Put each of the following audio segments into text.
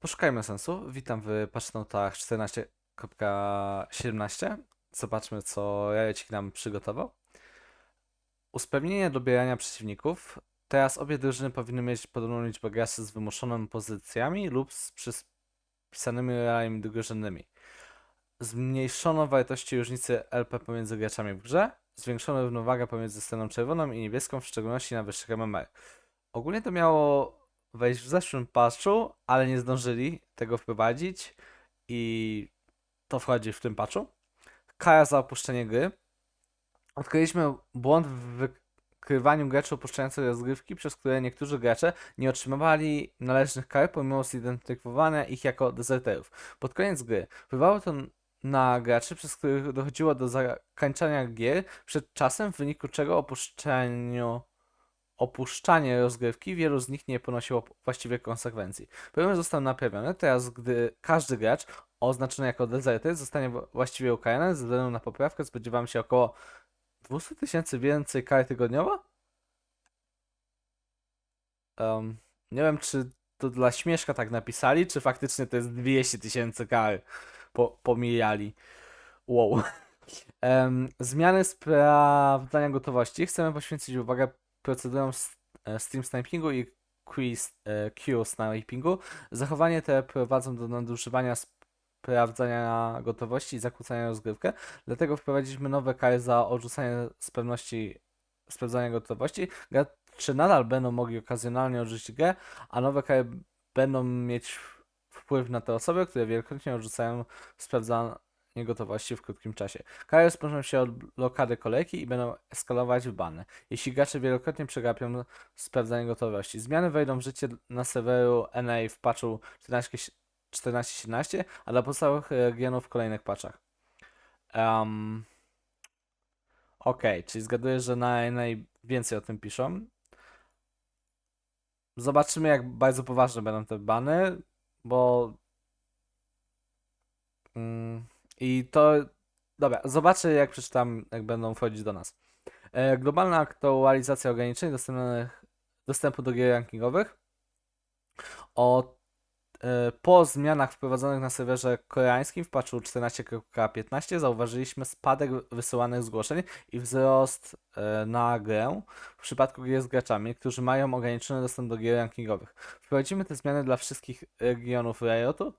Poszukajmy sensu. Witam w patchnotach 14.17. Zobaczmy, co Jajecik nam przygotował. Usprawnienie dobierania przeciwników. Teraz obie drużyny powinny mieć podobną liczbę graczy z wymuszonymi pozycjami lub z przypisanymi realami drużynnymi. Zmniejszono wartości różnicy LP pomiędzy graczami w grze. Zwiększono równowagę pomiędzy sceną czerwoną i niebieską, w szczególności na wyższych MMR. Ogólnie to miało wejść w zeszłym patchu, ale nie zdążyli tego wprowadzić i to wchodzi w tym patchu. Kara za opuszczenie gry. Odkryliśmy błąd w wykrywaniu graczy opuszczających rozgrywki, przez które niektórzy gracze nie otrzymywali należnych kar pomimo zidentyfikowania ich jako dezerterów. Pod koniec gry wpływało to na graczy, przez których dochodziło do zakończenia gier przed czasem, w wyniku czego opuszczeniu opuszczanie rozgrywki, wielu z nich nie ponosiło właściwie konsekwencji. Problem został naprawiony, teraz gdy każdy gracz oznaczony jako dezerter zostanie właściwie ukarany ze względu na poprawkę, spodziewam się około 200 tysięcy więcej kar tygodniowo? Em, nie wiem, czy to dla śmieszka tak napisali, czy faktycznie to jest 200 tysięcy kar po, pomijali. Wow. Em, zmiany sprawdzania gotowości. Chcemy poświęcić uwagę procedurom s- e, stream snipingu i e, Q snipingu. Zachowanie te prowadzą do nadużywania sprawdzania gotowości i zakłócania rozgrywkę. Dlatego wprowadziliśmy nowe kary za odrzucanie z pewności sprawdzania gotowości. Gracze nadal będą mogli okazjonalnie odrzucić grę, a nowe kary będą mieć wpływ na te osoby, które wielokrotnie odrzucają sprawdzanie gotowości w krótkim czasie. Kary rozpoczną się od blokady kolejki i będą eskalować w bany. Jeśli gracze wielokrotnie przegapią sprawdzanie gotowości. Zmiany wejdą w życie na serweru NA w patchu 14 14.17, a dla pozostałych regionów w kolejnych patchach. Um, Okej, czyli zgaduję, że na NA więcej o tym piszą. Zobaczymy, jak bardzo poważne będą te bany, bo. Mm, I to. Dobra, zobaczę, jak przeczytam, jak będą wchodzić do nas. E, globalna aktualizacja ograniczeń dostępu do gier rankingowych. O, e, po zmianach wprowadzonych na serwerze koreańskim w patchu 14.15 zauważyliśmy spadek wysyłanych zgłoszeń i wzrost e, na grę w przypadku gier z graczami, którzy mają ograniczony dostęp do gier rankingowych. Wprowadzimy te zmiany dla wszystkich regionów Riotu.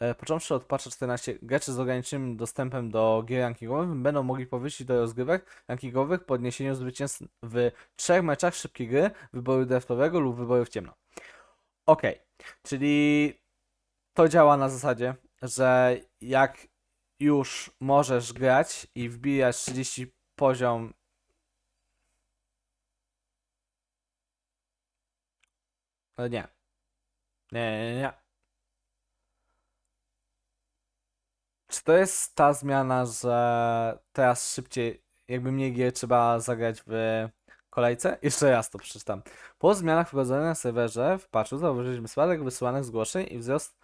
E, Począwszy od patcha 14, gracze z ograniczonym dostępem do gier rankingowych będą mogli powrócić do rozgrywek rankingowych po odniesieniu zwycięstw w trzech meczach szybkiej gry, wyboru draftowego lub wyboru w ciemno. Okej, czyli to działa na zasadzie, że jak już możesz grać i wbijasz 30 poziom E, Nie. Nie, nie, nie. Czy to jest ta zmiana, że teraz szybciej, jakby mniej gier trzeba zagrać w kolejce? Jeszcze raz to przeczytam. Po zmianach wprowadzonych na serwerze w patchu zauważyliśmy spadek wysyłanych zgłoszeń i wzrost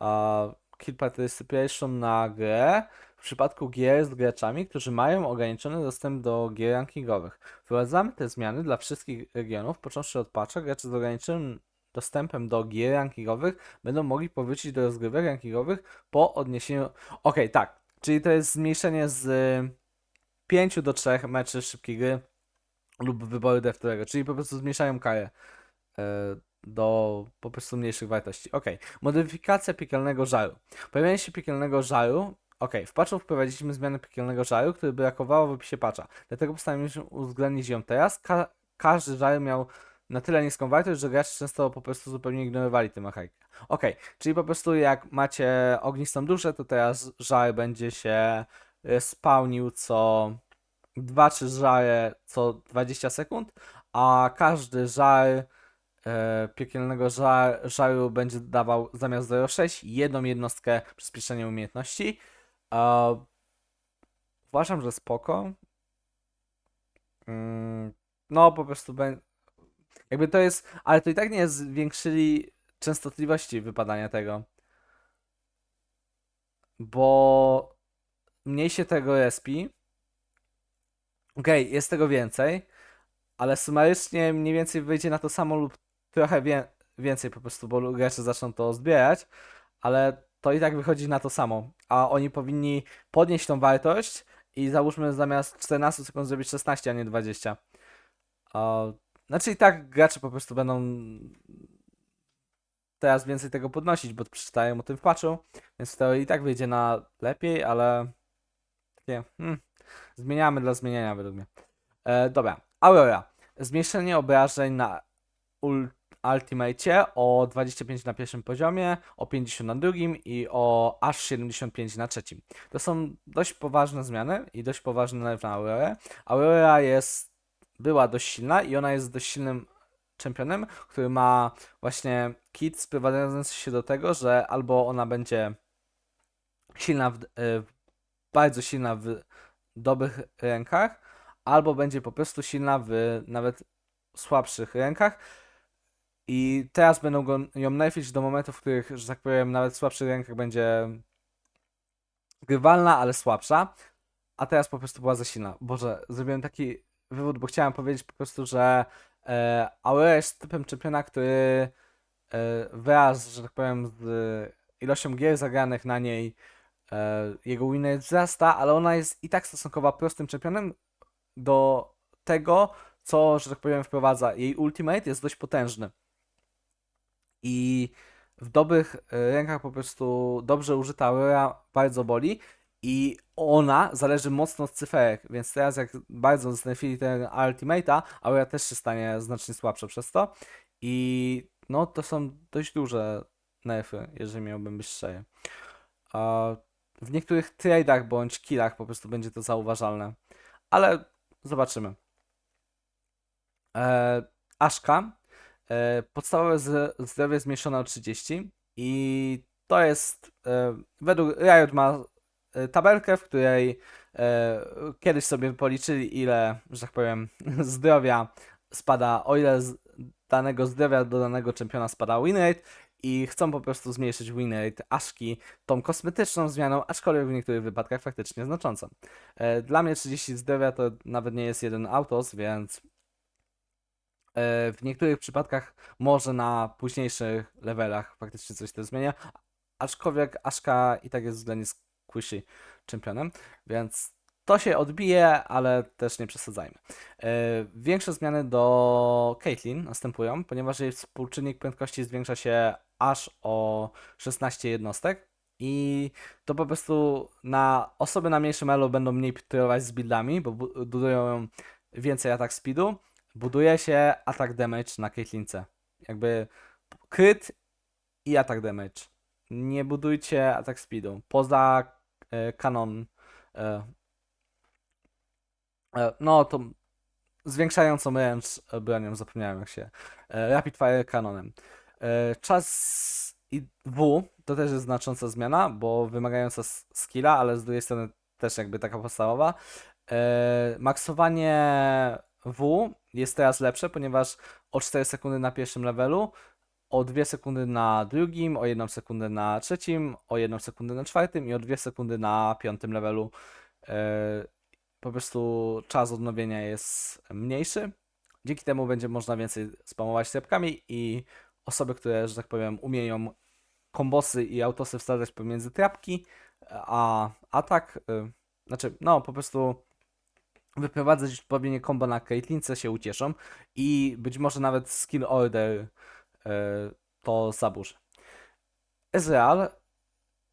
uh, kill participation na grę w przypadku gier z graczami, którzy mają ograniczony dostęp do gier rankingowych. Wprowadzamy te zmiany dla wszystkich regionów, począwszy od patcha, gracze z ograniczonym dostępem do gier rankingowych będą mogli powrócić do rozgrywek rankingowych po odniesieniu. Okej, tak. Czyli to jest zmniejszenie z 5 do 3 meczy szybkiej gry lub wyboru draftowego, czyli po prostu zmniejszają karę e, do po prostu mniejszych wartości. Okej, modyfikacja piekielnego żaru. Pojawienie się piekielnego żaru. Okej, w patchu wprowadziliśmy zmianę piekielnego żaru, który brakowało w opisie patcha. Dlatego postanowiliśmy uwzględnić ją teraz. Ka każdy żar miał na tyle niską wartość, że gracze często po prostu zupełnie ignorowali tę mechanikę. Okej, czyli po prostu jak macie ognistą duszę, to teraz żar będzie się e, spawnił co 2-3 żare co 20 sekund, a każdy żar e, piekielnego żar, żaru będzie dawał zamiast 0,6 jedną jednostkę przyspieszenia umiejętności. E, uważam, że spoko. Mm, no, po prostu będzie. Jakby to jest. Ale to i tak nie zwiększyli częstotliwości wypadania tego. Bo mniej się tego respi. Okej, jest tego więcej, ale sumarycznie mniej więcej wyjdzie na to samo lub trochę wie, więcej po prostu, bo gracze zaczną to zbierać, ale to i tak wychodzi na to samo. A oni powinni podnieść tą wartość i załóżmy zamiast 14 sekund zrobić 16, a nie 20. A, znaczy i tak gracze po prostu będą teraz więcej tego podnosić, bo przeczytają o tym w patchu, więc teorii i tak wyjdzie na lepiej, ale takie hmm, zmieniamy dla zmieniania według mnie. E, dobra, Aurora. Zmniejszenie obrażeń na ul Ultimate o 25 na pierwszym poziomie, o 50 na drugim i o aż 75 na trzecim. To są dość poważne zmiany i dość poważny nerw na Aurorę. Aurora jest, była dość silna i ona jest dość silnym czempionem, który ma właśnie kit sprowadzający się do tego, że albo ona będzie silna, w, y, bardzo silna w dobrych rękach, albo będzie po prostu silna w nawet słabszych rękach. I teraz będą go, ją nerfić do momentów, w których, że tak powiem, nawet w słabszych rękach będzie grywalna, ale słabsza. A teraz po prostu była za silna. Boże, zrobiłem taki wywód, bo chciałem powiedzieć po prostu, że e, jest typem czempiona, który e, wraz, że tak powiem, z ilością gier zagranych na niej e, jego winner wzrasta, ale ona jest i tak stosunkowo prostym czempionem do tego, co, że tak powiem, wprowadza. Jej ultimate jest dość potężny. I w dobrych e, rękach po prostu dobrze użyta Aurora bardzo boli. I ona zależy mocno od cyferek, więc teraz jak bardzo znerfili ten Ultimate'a, Aurora też się stanie znacznie słabsza przez to. I no to są dość duże nerfy, jeżeli miałbym być szczery. W niektórych trade'ach bądź killach po prostu będzie to zauważalne. Ale zobaczymy. E, Aszka. E, podstawowe zdrowie zmniejszone o 30 i to jest, e, według Riot ma tabelkę, w której e, kiedyś sobie policzyli ile, że tak powiem, zdrowia spada, o ile z danego zdrowia do danego czempiona spada winrate i chcą po prostu zmniejszyć winrate Aszki tą kosmetyczną zmianą, aczkolwiek w niektórych wypadkach faktycznie znaczącą. E, Dla mnie 30 zdrowia to nawet nie jest jeden autos, więc e, w niektórych przypadkach może na późniejszych levelach faktycznie coś to zmienia, aczkolwiek Aszka i tak jest względnie squishy czempionem, więc to się odbije, ale też nie przesadzajmy. E, Większe zmiany do Caitlyn następują, ponieważ jej współczynnik prędkości zwiększa się aż o 16 jednostek i to po prostu na osoby na mniejszym elu będą mniej tyrować z buildami, bo bu- budują więcej atak speedu, buduje się atak damage na Caitlynce. Jakby crit i atak damage. Nie budujcie atak speedu. Poza kanon. E, e, no to zwiększającą ręcz e, bronią, zapomniałem jak się. E, rapid fire kanonem. E, czas i W to też jest znacząca zmiana, bo wymagająca skilla, ale z drugiej strony też jakby taka podstawowa. E, maksowanie W jest teraz lepsze, ponieważ o 4 sekundy na pierwszym levelu, o 2 sekundy na drugim, o 1 sekundę na trzecim, o 1 sekundę na czwartym i o 2 sekundy na piątym levelu. E, po prostu czas odnowienia jest mniejszy. Dzięki temu będzie można więcej spamować trepkami i osoby, które, że tak powiem, umieją kombosy i autosy wsadzać pomiędzy trapki, a atak, y, znaczy, no po prostu wyprowadzać odpowiednie kombo na Caitlynce się ucieszą i być może nawet skill order to zaburzy. Ezreal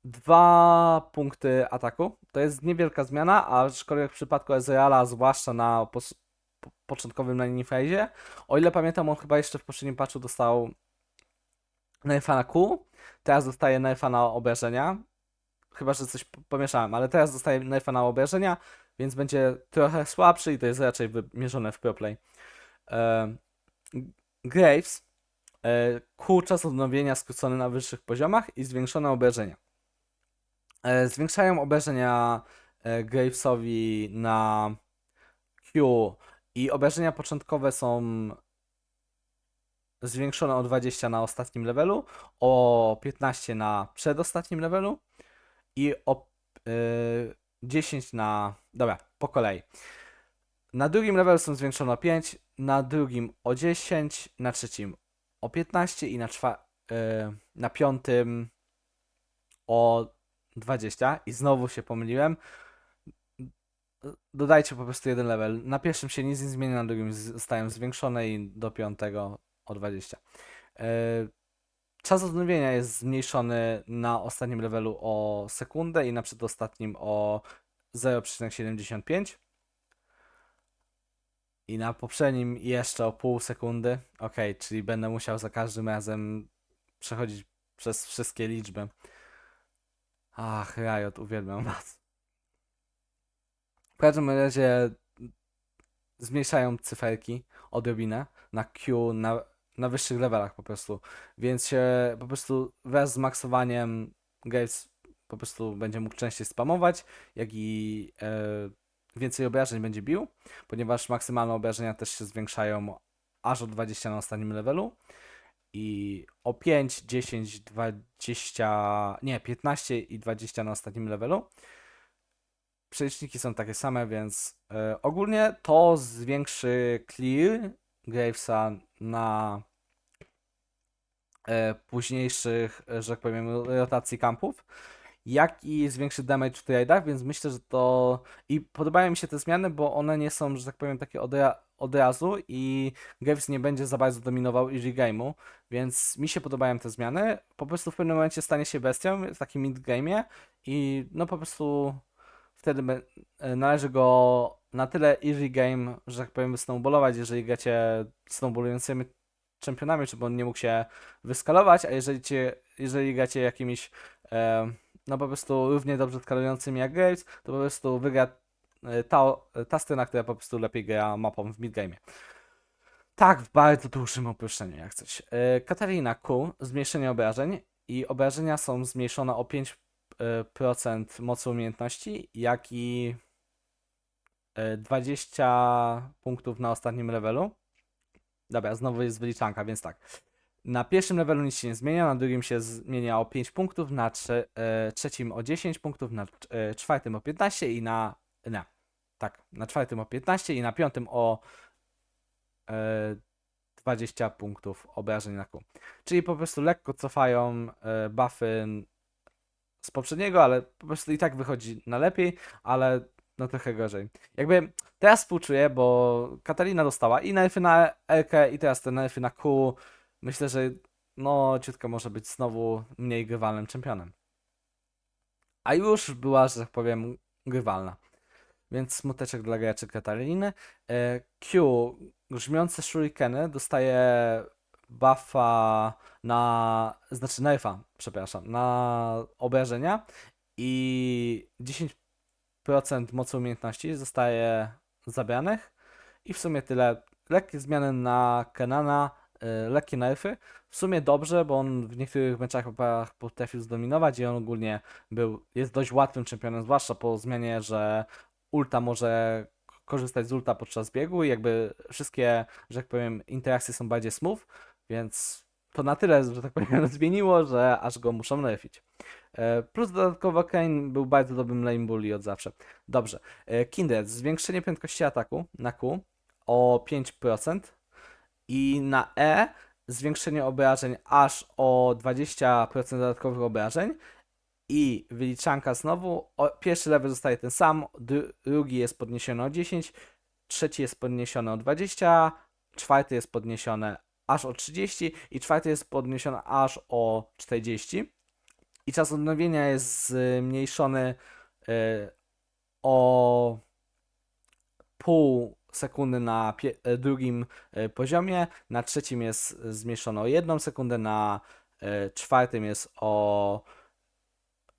dwa punkty ataku. To jest niewielka zmiana, aczkolwiek w przypadku Ezreala, zwłaszcza na pos- po- początkowym laning phase, o ile pamiętam, on chyba jeszcze w poprzednim patchu dostał nerfa Q, teraz dostaje nerfa na obrażenia. Chyba, że coś pomieszałem, ale teraz dostaje nerfa na obrażenia, więc będzie trochę słabszy i to jest raczej wymierzone w proplay. E, Graves Q czas odnowienia skrócony na wyższych poziomach i zwiększone obrażenia. E, zwiększają obrażenia e, Gravesowi na Q i obrażenia początkowe są zwiększone o 20 na ostatnim levelu, o 15 na przedostatnim levelu i o y, 10 na. Dobra, po kolei. Na drugim levelu są zwiększone o 5, na drugim o 10, na trzecim o 15 i na, czwa- e, na piątym o 20 i znowu się pomyliłem. Dodajcie po prostu jeden level. Na pierwszym się nic nie zmienia, na drugim zostają zwiększone i do piątego o 20. E, Czas odnowienia jest zmniejszony na ostatnim levelu o sekundę i na przedostatnim o 0,75 i na poprzednim jeszcze o pół sekundy. Ok, czyli będę musiał za każdym razem przechodzić przez wszystkie liczby. Ach, Riot, uwielbiam was. W każdym razie zmniejszają cyferki odrobinę na Q, na, na wyższych levelach po prostu. Więc się po prostu wraz z maksowaniem Graves po prostu będzie mógł częściej spamować, jak i e, więcej obrażeń będzie bił, ponieważ maksymalne obrażenia też się zwiększają aż o 20 na ostatnim levelu i o 5, 10, 20, nie, 15 i 20 na ostatnim levelu. Przeliczniki są takie same, więc e, ogólnie to zwiększy clear Gravesa na e, późniejszych, e, że tak powiem, rotacji kampów, jak i zwiększy damage w trade'ach, więc myślę, że to... I podobają mi się te zmiany, bo one nie są, że tak powiem, takie od, od razu i Graves nie będzie za bardzo dominował early game'u, więc mi się podobają te zmiany. Po prostu w pewnym momencie stanie się bestią w takim mid game'ie i no po prostu wtedy należy go na tyle easy game, że tak powiem, snowballować, jeżeli gracie snowballującymi czempionami, żeby on nie mógł się wyskalować, a jeżeli, cię, jeżeli gracie jakimiś e, no po prostu równie dobrze skalującymi jak Graves, to po prostu wygra e, ta, ta scena, która po prostu lepiej gra mapą w midgame. Tak, w bardzo dużym uproszczeniu jak coś. E, Katarina Q, zmniejszenie obrażeń i obrażenia są zmniejszone o 5% mocy umiejętności, jak i e, 20 punktów na ostatnim levelu. Dobra, znowu jest wyliczanka, więc tak. Na pierwszym levelu nic się nie zmienia, na drugim się zmienia o 5 punktów, na trze e, trzecim o 10 punktów, na e, czwartym o 15 i na. Nie. Tak, na czwartym o 15 i na piątym o e, 20 punktów obrażeń na Q. Czyli po prostu lekko cofają e, buffy z poprzedniego, ale po prostu i tak wychodzi na lepiej, ale no trochę gorzej. Jakby teraz współczuję, bo Katarina dostała i nerfy na LK i teraz te nerfy na Q. Myślę, że no ciutko może być znowu mniej grywalnym czempionem. A już była, że tak powiem, grywalna. Więc smuteczek dla graczy Katariny. E, Q, grzmiące shurikeny, dostaje buffa na, znaczy nerfa, przepraszam, na obrażenia i 10% mocy umiejętności zostaje zabranych i w sumie tyle. Lekkie zmiany na Kenana, lekkie nerfy. W sumie dobrze, bo on w niektórych meczach potrafił zdominować i on ogólnie był, jest dość łatwym czempionem, zwłaszcza po zmianie, że ulta może korzystać z ulta podczas biegu i jakby wszystkie, że tak powiem, interakcje są bardziej smooth, więc to na tyle, że tak powiem, zmieniło, że aż go muszą nerfić. E, Plus dodatkowo Kane był bardzo dobrym lane bully od zawsze. Dobrze. E, Kindred, zwiększenie prędkości ataku na Q o 5% i na E zwiększenie obrażeń aż o 20% dodatkowych obrażeń. I wyliczanka znowu, o, pierwszy level zostaje ten sam, dru- drugi jest podniesiony o 10, trzeci jest podniesiony o 20, czwarty jest podniesiony aż o 30 i czwarty jest podniesiony aż o 40 i czas odnowienia jest zmniejszony y, o pół sekundy na e, drugim e, poziomie, na trzecim jest zmniejszony o jedną sekundę, na e, czwartym jest o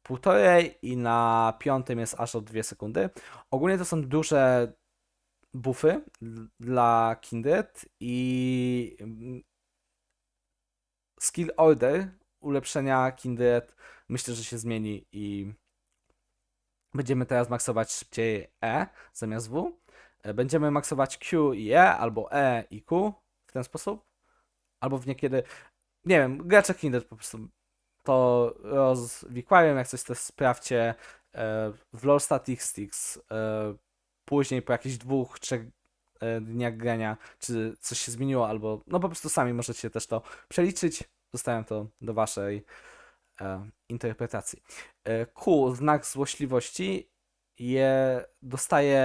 półtorej i na piątym jest aż o dwie sekundy. Ogólnie to są duże buffy d- dla Kindred i mm, skill order ulepszenia Kindred myślę, że się zmieni i będziemy teraz maksować szybciej E zamiast W. E, Będziemy maksować Q i E, albo E i Q w ten sposób. Albo w niekiedy, nie wiem, gracze Kindred po prostu to rozwikłają, jak coś to sprawdźcie e, w LoL Statistics e, później po jakichś dwóch, trzech dniach grania, czy coś się zmieniło, albo no po prostu sami możecie też to przeliczyć. Zostawiam to do waszej e, interpretacji. E, Q, znak złośliwości, je dostaje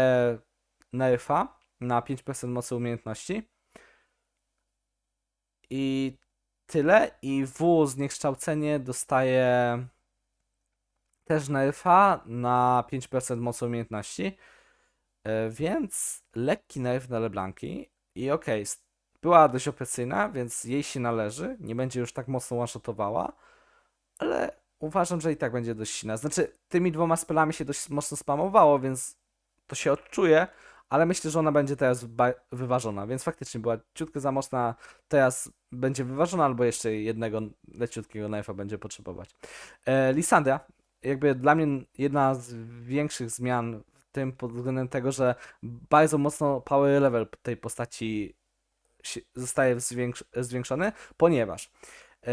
nerfa na 5% mocy umiejętności. I tyle. I W, zniekształcenie, dostaje też nerfa na 5% mocy umiejętności. E, Więc lekki nerf na Leblanki. I okej, s- była dość opresyjna, więc jej się należy. Nie będzie już tak mocno one-shotowała. Ale uważam, że i tak będzie dość silna. Znaczy, tymi dwoma spelami się dość mocno spamowało, więc to się odczuje. Ale myślę, że ona będzie teraz wyważona, więc faktycznie była ciutkę za mocna. Teraz będzie wyważona, albo jeszcze jednego leciutkiego nerfa będzie potrzebować. E, Lisandra, jakby dla mnie jedna z większych zmian w tym pod względem tego, że bardzo mocno power level tej postaci zostaje zwiększ- zwiększony, ponieważ e,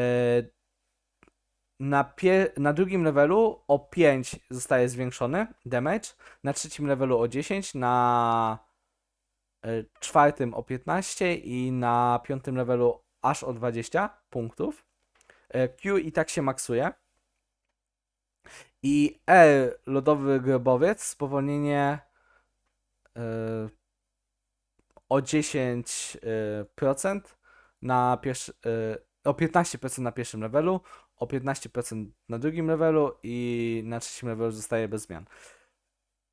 na, pie- na drugim levelu o 5 zostaje zwiększony damage, na trzecim levelu o 10, na e, czwartym o 15 i na piątym levelu aż o 20 punktów. E, Q i tak się maksuje. I R, lodowy grobowiec, spowolnienie e, o 10% na pierwszy, e, o 15% na pierwszym levelu, o 15% na drugim levelu i na trzecim levelu zostaje bez zmian.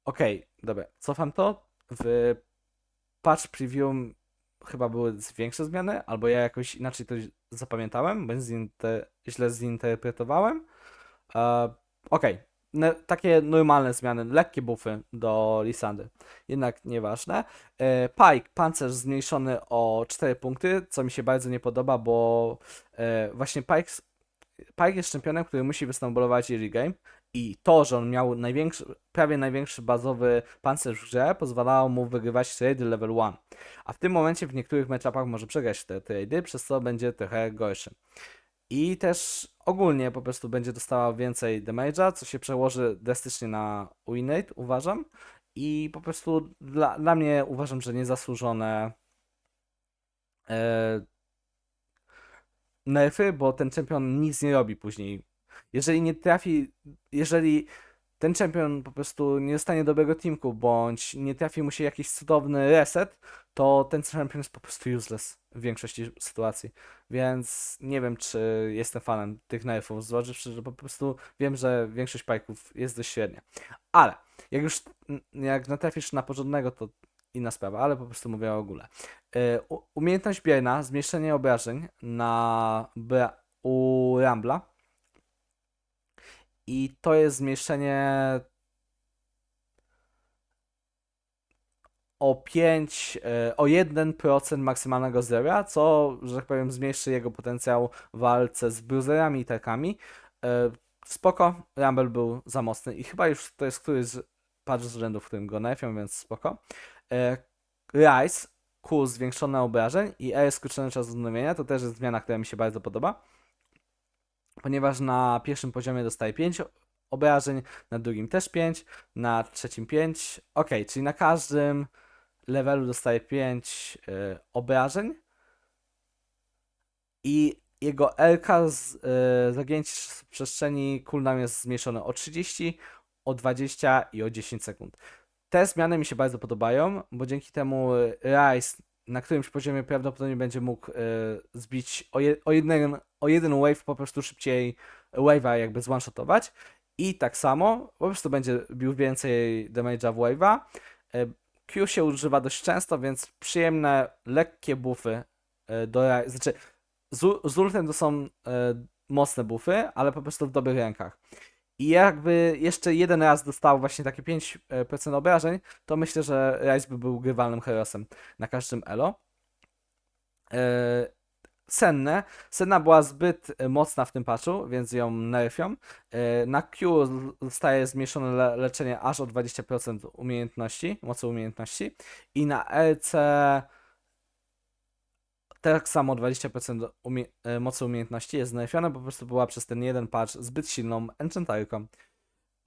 Okej, dobra, cofam to. W patch preview chyba były większe zmiany, albo ja jakoś inaczej to zapamiętałem, bądź zinter- źle zinterpretowałem. E, ne- takie normalne zmiany, lekkie buffy do Lisandry, jednak nieważne. E, Pike, pancerz zmniejszony o 4 punkty, co mi się bardzo nie podoba, bo e, właśnie Pike, Pike jest czempionem, który musi wysnowballować early game i to, że on miał największy, prawie największy bazowy pancerz w grze, pozwalało mu wygrywać trade level 1. A w tym momencie w niektórych matchupach może przegrać te trady, przez co będzie trochę gorszy. I też ogólnie po prostu będzie dostała więcej damage'a, co się przełoży drastycznie na win rate, uważam. I po prostu dla, dla mnie uważam, że niezasłużone e, nerfy, bo ten czempion nic nie robi później. Jeżeli nie trafi, jeżeli ten czempion po prostu nie dostanie dobrego teamku, bądź nie trafi mu się jakiś cudowny reset, to ten czempion jest po prostu useless w większości sytuacji. Więc nie wiem, czy jestem fanem tych nerfów, zważywszy, że po prostu wiem, że większość pajków jest dość średnia. Ale jak już jak natrafisz na porządnego, to inna sprawa, ale po prostu mówię o ogóle. E, Umiejętność bierna, zmniejszenie obrażeń na u Rambla. I to jest zmniejszenie o 5, e, o 1% maksymalnego zdrowia, co, że tak powiem, zmniejszy jego potencjał w walce z bruiserami i takami. E, Spoko, Rumble był za mocny i chyba już to jest któryś z patch z rzędu, w którym go nerfią, więc spoko. E, Rise, Q zwiększone obrażeń i E skrócony czas odnowienia, to też jest zmiana, która mi się bardzo podoba. Ponieważ na pierwszym poziomie dostaje 5 obrażeń, na drugim też 5, na trzecim 5. Ok, czyli na każdym levelu dostaje 5 y, obrażeń i jego LK z y, zagięć z przestrzeni cooldown jest zmniejszony o 30, o 20 i o 10 sekund. Te zmiany mi się bardzo podobają, bo dzięki temu Rise na którymś poziomie prawdopodobnie będzie mógł y, zbić o, je, o, jeden, o jeden wave po prostu szybciej wave'a jakby zone-shotować i tak samo po prostu będzie bił więcej damage'a w wave'a. Y, Q się używa dość często, więc przyjemne, lekkie buffy y, do znaczy z, z ultem to są mocne buffy, ale po prostu w dobrych rękach. I jakby jeszcze jeden raz dostał właśnie takie 5% obrażeń, to myślę, że Rise by był grywalnym herosem na każdym elo. E, Senne. Senna była zbyt e, mocna w tym patchu, więc ją nerfią. E, Na Q zostaje zmniejszone le leczenie aż o 20% umiejętności, mocy umiejętności. I na LC tak samo 20% umie e, mocy umiejętności jest nerfione, bo po prostu była przez ten jeden patch zbyt silną enchantarką.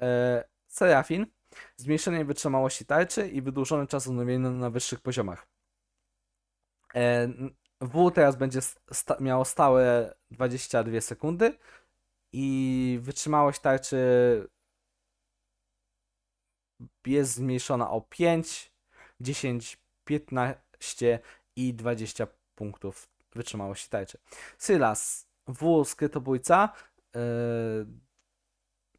E, Serafin. Zmniejszenie wytrzymałości tarczy i wydłużony czas odnowienia na wyższych poziomach. E, W teraz będzie sta miało stałe 22 sekundy i wytrzymałość tarczy jest zmniejszona o 5, 10, 15 i 20 punktów wytrzymałości tarczy. Sylas W skrytobójca yy,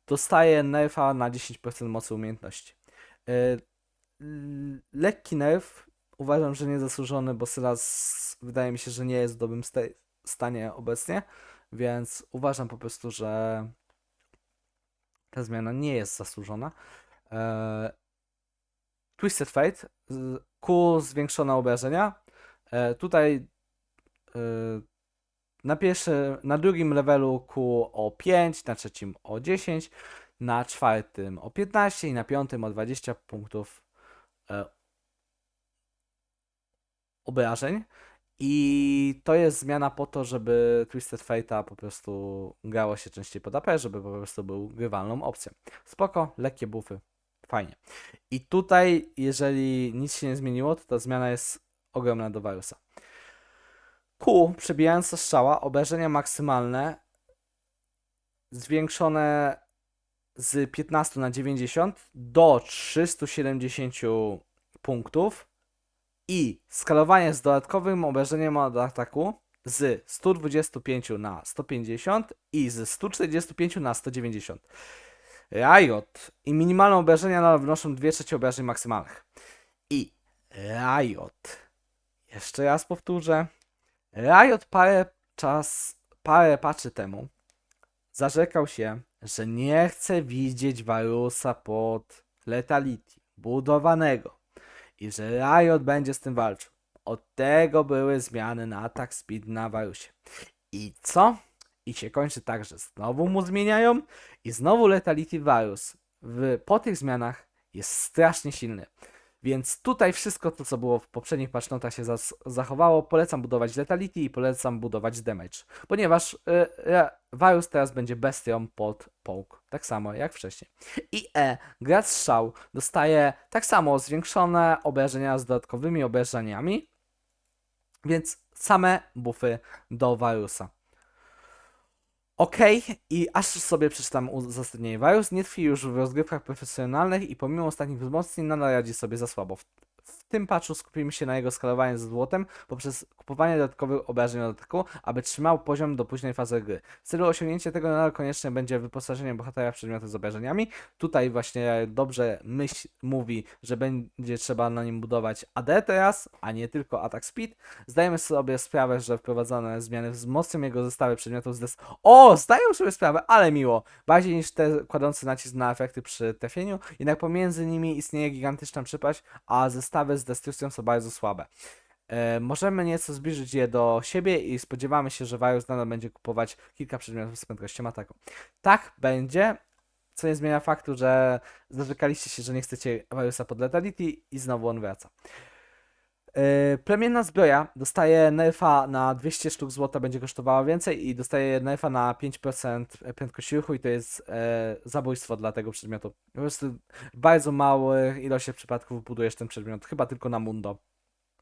dostaje nerfa na 10% mocy umiejętności. Yy, lekki nerf uważam, że niezasłużony, bo Sylas wydaje mi się, że nie jest w dobrym sta- stanie obecnie, więc uważam po prostu, że ta zmiana nie jest zasłużona. E, Twisted Fate, Q zwiększone obrażenia. E, tutaj e, na pierwszy, na drugim levelu Q o 5, na trzecim o 10, na czwartym o 15 i na piątym o 20 punktów e, obrażeń. I to jest zmiana po to, żeby Twisted Fate'a po prostu grało się częściej pod AP, żeby po prostu był grywalną opcją. Spoko, lekkie buffy, fajnie. I tutaj, jeżeli nic się nie zmieniło, to ta zmiana jest ogromna do Varusa. Q, przebijająca strzała, obrażenia maksymalne zwiększone z 15 na 90 do 370 punktów i skalowanie z dodatkowym obrażeniem od ataku z 125 na 150 i z 145 na 190. Riot i minimalne obrażenia nadal wynoszą 2 trzecie obrażeń maksymalnych. I Riot, jeszcze raz powtórzę, Riot parę czas, parę patrzy temu zarzekał się, że nie chce widzieć Varusa pod Letality budowanego i że Riot będzie z tym walczył. Od tego były zmiany na atak speed na Varusie. I co? I się kończy tak, że znowu mu zmieniają i znowu Letality Varus w, po tych zmianach jest strasznie silny. Więc tutaj wszystko to, co było w poprzednich patchnotach się zachowało. Polecam budować Letality i polecam budować Damage. Ponieważ y, y, Varus teraz będzie bestią pod połk. Tak samo jak wcześniej. I E, gracz strzał dostaje tak samo zwiększone obrażenia z dodatkowymi obrażeniami. Więc same buffy do Varusa. Okej, i aż sobie przeczytam uzasadnienie. Virus nie tkwi już w rozgrywkach profesjonalnych i pomimo ostatnich wzmocnień nadal radzi sobie za słabo. W, w tym patchu skupimy się na jego skalowaniu ze złotem poprzez kupowanie dodatkowych obrażeń od ataku, aby trzymał poziom do późnej fazy gry. W celu osiągnięcia tego nadal konieczne będzie wyposażenie bohatera w przedmioty z obrażeniami. Tutaj właśnie dobrze myśl mówi, że będzie trzeba na nim budować AD teraz, a nie tylko atak speed. Zdajemy sobie sprawę, że wprowadzone zmiany wzmocnią jego zestawy przedmiotów z des... O, zdają sobie sprawę, ale miło. Bardziej niż te kładące nacisk na efekty przy trafieniu, jednak pomiędzy nimi istnieje gigantyczna przepaść, a zestawy z destrukcją są bardzo słabe. E, możemy nieco zbliżyć je do siebie i spodziewamy się, że Virus nadal będzie kupować kilka przedmiotów z prędkością ataku. Tak będzie, co nie zmienia faktu, że zarzekaliście się, że nie chcecie Virusa pod Letality i znowu on wraca. Yy, Plemienna zbroja dostaje nerfa na 200 sztuk złota, będzie kosztowała więcej i dostaje nerfa na 5% prędkości ruchu i to jest e, zabójstwo dla tego przedmiotu. Po prostu w bardzo małych ilościach przypadków budujesz ten przedmiot, chyba tylko na Mundo.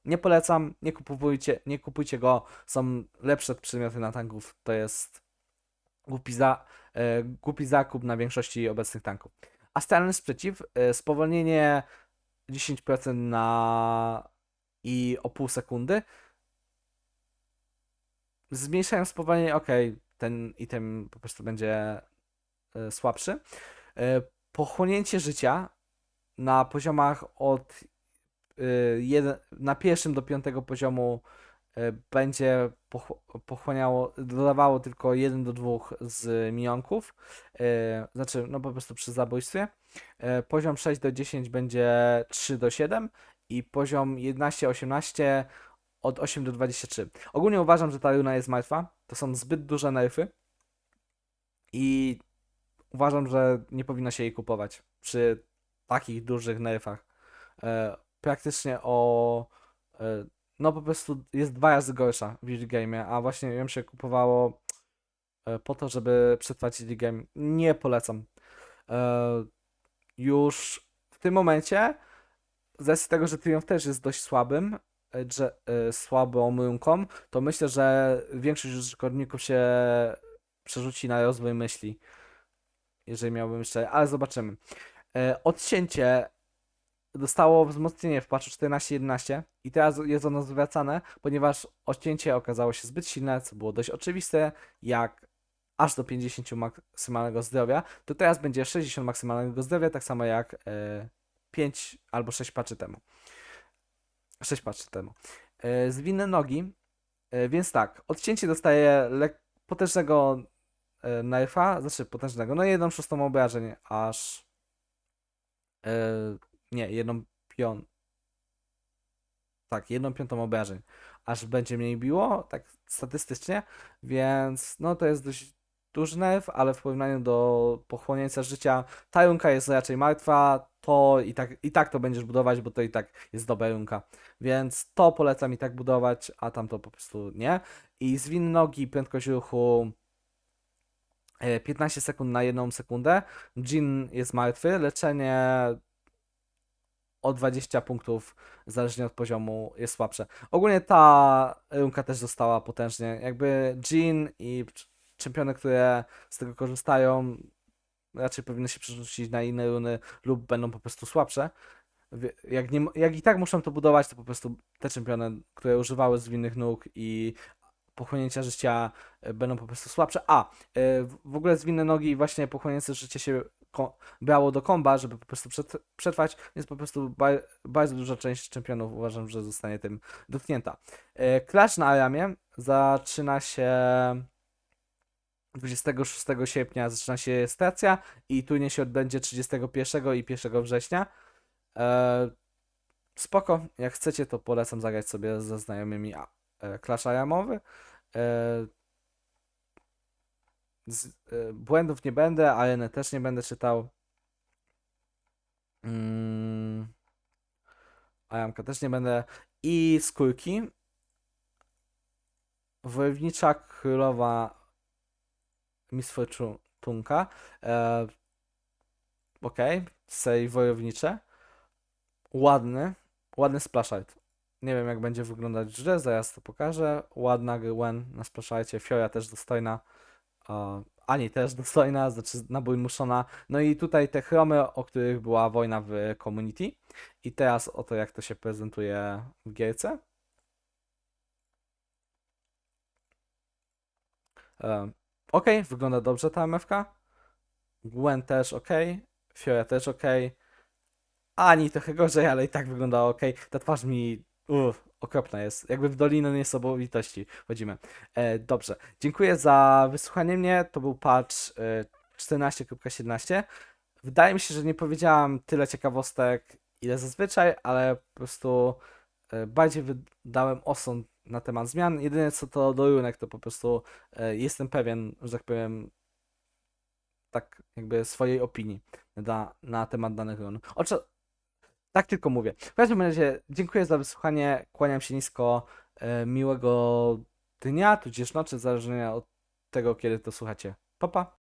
Nie polecam, nie kupujcie, nie kupujcie go, są lepsze przedmioty na tanków, to jest głupi, za, e, głupi zakup na większości obecnych tanków. Astralny sprzeciw, e, spowolnienie 10% na i o pół sekundy. Zmniejszają spowolnienie, ok, ten item po prostu będzie e, słabszy. E, pochłonięcie życia na poziomach od e, jeden, na pierwszym do piątego poziomu będzie poch- pochłaniało, dodawało tylko 1 do 2 z minionków, znaczy no po prostu przy zabójstwie. Poziom 6 do 10 będzie 3 do 7 i poziom 11-18 od 8 do 23. Ogólnie uważam, że ta runa jest martwa. To są zbyt duże nerfy i uważam, że nie powinno się jej kupować przy takich dużych nerfach. E, praktycznie o e, no po prostu jest dwa razy gorsza w early game, a właśnie ją się kupowało e, po to, żeby przetrwać early game. Nie polecam. E, już w tym momencie z tego, że Triumph też jest dość słabym, e, drze, e, słabą runką, to myślę, że większość użytkowników się przerzuci na rozwój myśli. Jeżeli miałbym jeszcze, ale zobaczymy. E, odcięcie dostało wzmocnienie w patchu 14.11 i teraz jest ono zwracane, ponieważ odcięcie okazało się zbyt silne, co było dość oczywiste, jak aż do 50 maksymalnego zdrowia, to teraz będzie 60 maksymalnego zdrowia, tak samo jak e, 5 albo 6 patchy temu. 6 patchy temu. E, zwinne nogi, e, więc tak, odcięcie dostaje potężnego e, nerfa, znaczy potężnego, no jedną szóstą obrażeń, aż nie, jedną pią... Tak, jedną piątą obrażeń. Aż będzie mniej biło, tak statystycznie, więc no to jest dość duży nerw, ale w porównaniu do pochłonięcia życia, ta runka jest raczej martwa, to i tak, i tak to będziesz budować, bo to i tak jest dobra runka. Więc to polecam i tak budować, a tamto po prostu nie. I zwin nogi, prędkość ruchu e, 15 sekund na jedną sekundę. Jin jest martwy, leczenie o 20 punktów, zależnie od poziomu, jest słabsze. Ogólnie ta runka też została potężnie. Jakby Jin i cz- czempiony, które z tego korzystają, raczej powinny się przerzucić na inne runy lub będą po prostu słabsze. Jak, nie, jak i tak muszą to budować, to po prostu te czempiony, które używały zwinnych nóg i pochłonięcia życia e, będą po prostu słabsze. A, e, w ogóle zwinne nogi i właśnie pochłonięcie życie się brało do komba, żeby po prostu przet- przetrwać, więc po prostu ba bardzo duża część czempionów uważam, że zostanie tym dotknięta. E, Clash na Aramie zaczyna się 26 sierpnia zaczyna się stacja i turniej się odbędzie 31 i 1 września. E, spoko, jak chcecie to polecam zagrać sobie ze znajomymi e, Clash Aramowy. E, z, e, błędów nie będę, arenę też nie będę czytał. Mm, Aramka też nie będę. I skórki. Wojownicza królowa Miss Fortunka. E, okay. sej wojownicze. Ładny, ładny splash art. Nie wiem jak będzie wyglądać grze, zaraz to pokażę. Ładna Gwen na splashajcie, Fiora też dostojna. E, Ani też dostojna, znaczy nabój muszona. No i tutaj te chromy, o których była wojna w community. I teraz oto jak to się prezentuje w gierce. Ok, wygląda dobrze ta MFK. Gwen też ok. Fiora też ok. Ani trochę gorzej, ale i tak wygląda ok. Ta twarz mi uff, okropna jest. Jakby w Dolinę Niesamowitości chodzimy. E, dobrze. Dziękuję za wysłuchanie mnie. To był patch e, 14.17. Wydaje mi się, że nie powiedziałam tyle ciekawostek, ile zazwyczaj, ale po prostu e, bardziej wydałem osąd na temat zmian. Jedyne co to do runek, to po prostu e, jestem pewien, że tak powiem, tak jakby swojej opinii na, na temat danych run. Oczy, tak tylko mówię. W każdym razie dziękuję za wysłuchanie, kłaniam się nisko, e, miłego dnia, tudzież nocy, zależnie od tego, kiedy to słuchacie. Pa, pa.